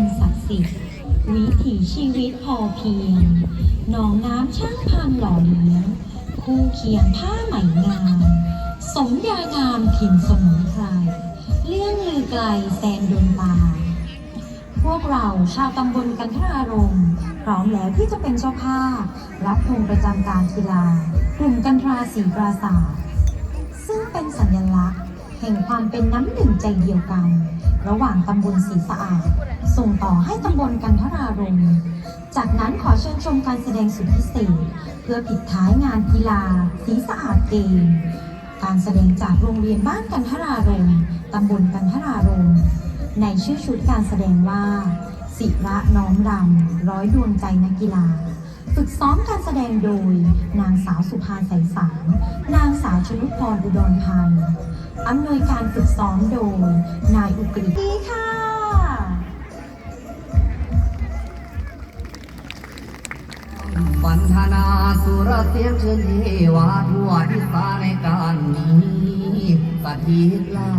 ลศักดิ์สิทธิ์วิถีชีวิตพอเพียง หนองน้ำช่างพันหล่อเลี้ยง คู่เคียงผ้าไหมงาม สมยางามถิ่นสมุนไพร เลื่องลือไกลแซนดนตา พวกเราชาวตำบลกันทรารมพร้อมแล้วที่จะเป็นเจ้าภาพ รับธงประจำการกีฬากลุ่มกันทราสีปราสาทซึ่งเป็นสัญลักษณ์ แห่งความเป็นน้ำหนึ่งใจเดียวกัน ระหว่างตำบลสีสะอาด ส่งต่อให้ตำบลกันทรารมจากนั้นขอเชิญชมการแสดงสุดพิเศษ เพื่อปิดท้ายงานกีฬาสีสะอาดเกม การแสดงจากโรงเรียนบ้านกันทรารมตำบลกันทรารมในชื่อชุดการแสดงว่า ศิระน้อมรำร้อยดวงใจนักกีฬาฝึกซ้อมการแสดงโดย นางสาวสุภาใสสาร นางสาวชลุพรอุดรพันธ์ อำนวยการฝึกซ้อมโดยนายอุกฤษดีค่ะ ปันธนาสุรเสียงเชิญเทวาทั่วทิศาในการนี้สถิตลา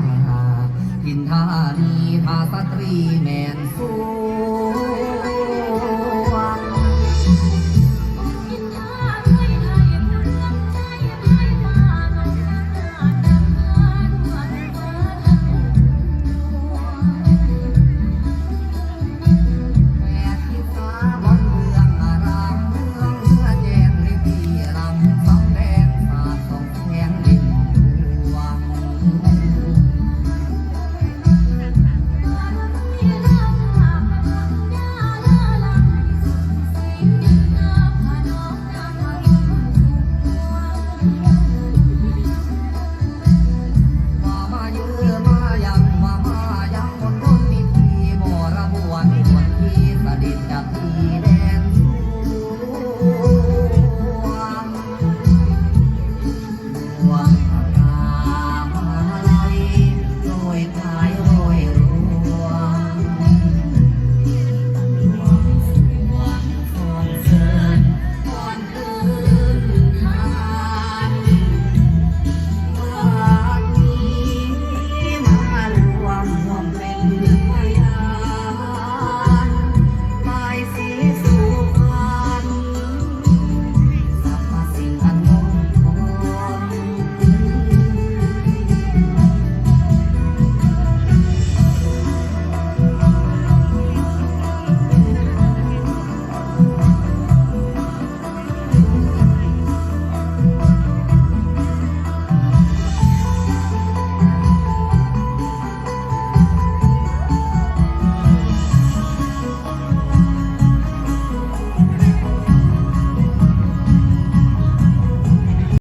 ทินทานีทาสตรีแมนสู